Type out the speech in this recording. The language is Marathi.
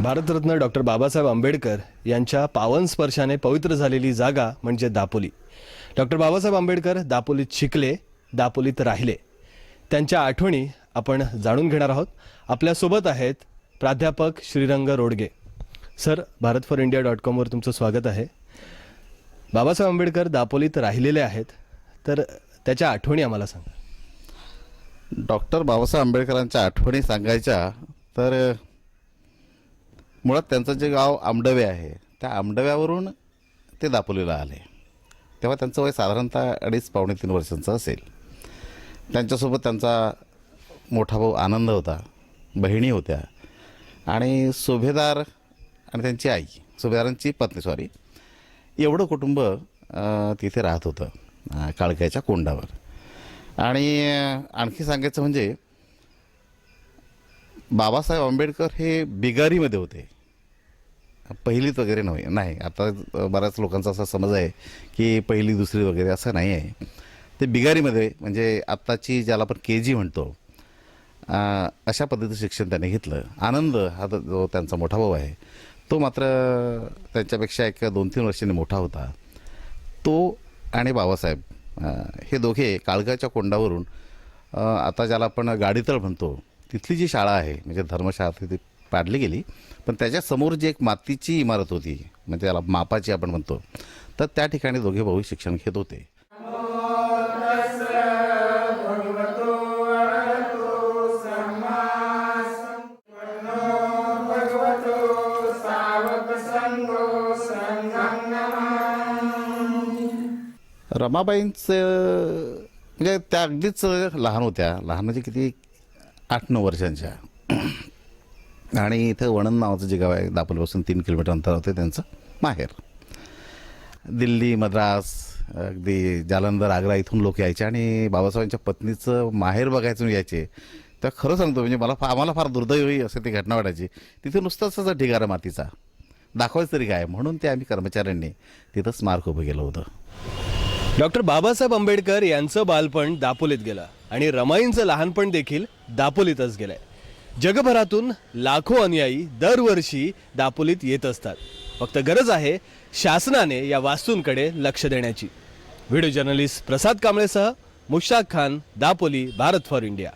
भारतरत्न डॉक्टर बाबासाहेब आंबेडकर यांच्या पावन स्पर्शाने पवित्र झालेली जागा म्हणजे दापोली. डॉक्टर बाबासाहेब आंबेडकर दापोलीत शिकले दापोलीत राहिले. त्यांच्या आठवणी आपण जाणून घेणार आहोत. आपल्यासोबत आहेत प्राध्यापक Shrirang Rodge. Sir Bharat for India dot कॉमवर तुमचं स्वागत आहे. बाबासाहेब आंबेडकर दापोलीत राहिलेले आहेत. तर त्याच्या आठवणी आम्हाला सांगा. डॉक्टर बाबासाहेब आंबेडकरांच्या आठवणी सांगायच्या तर मुळात त्यांचं जे गाव आंबडवे आहे त्या आंबडव्यावरून ते दापोलीला आले. तेव्हा त्यांचं वय साधारणतः अडीच पावणे तीन वर्षांचं असेल. त्यांच्यासोबत त्यांचा मोठा भाऊ आनंद होता बहिणी होत्या आणि सुभेदार आणि त्यांची आई सुभेदारांची पत्नी सॉरी एवढं कुटुंब तिथे राहत होतं काळक्याच्या कोंडावर. आणि आणखी सांगायचं म्हणजे बाबासाहेब आंबेडकर हे बिगारीमध्ये होते. पहिलीत वगैरे नव्हे. नाही आता बऱ्याच लोकांचा असा समज आहे की पहिली दुसरी वगैरे असं नाही आहे. ते बिगारीमध्ये म्हणजे आत्ताची ज्याला आपण के जी म्हणतो अशा पद्धतीचं शिक्षण त्याने घेतलं. आनंद हा तो- जो त्यांचा मोठा भाऊ आहे तो मात्र त्यांच्यापेक्षा एक दोन तीन वर्षांनी मोठा होता. तो आणि बाबासाहेब हे दोघे काळगाच्या कोंडावरून आता ज्याला आपण गाडीतळ म्हणतो तिथली जी शाळा आहे म्हणजे धर्मशाळा तिथे पाडली गेली. पण त्याच्यासमोर जी एक मातीची इमारत होती म्हणजे त्याला मापाची आपण म्हणतो तर त्या ठिकाणी दोघे भाऊ शिक्षण घेत होते. रमाबाईंचं म्हणजे त्या अगदीच लहान होत्या लहान म्हणजे किती आठ नऊ वर्षांच्या. आणि इथं वणन नावाचं जे गाव आहे दापोलीपासून तीन किलोमीटर अंतर होते त्यांचं माहेर. दिल्ली मद्रास अगदी जालंधर आग्रा इथून लोक यायचे आणि बाबासाहेबांच्या पत्नीचं माहेर बघायचं यायचे. तर खरं सांगतो म्हणजे मला फार आम्हाला फार दुर्दैवी असे ती घटना वाटायची. तिथे नुसताच असं ढिगारा मातीचा. दाखवायचं तरी काय? म्हणून ते आम्ही कर्मचाऱ्यांनी तिथं स्मारक उभं केलं होतं. डॉक्टर बाबासाहेब आंबेडकर यांचं बालपण दापोलीत गेलं आणि रमाईंचं लहानपण देखील दापोलीतच गेलंय. जगभरातून लाखो अनुयायी दरवर्षी दापोलीत येत असतात. फक्त गरज आहे शासनाने या वास्तूंकडे लक्ष देण्याची. व्हिडिओ जर्नलिस्ट प्रसाद कांबळेसह मुश्ताक खान दापोली भारत फॉर इंडिया.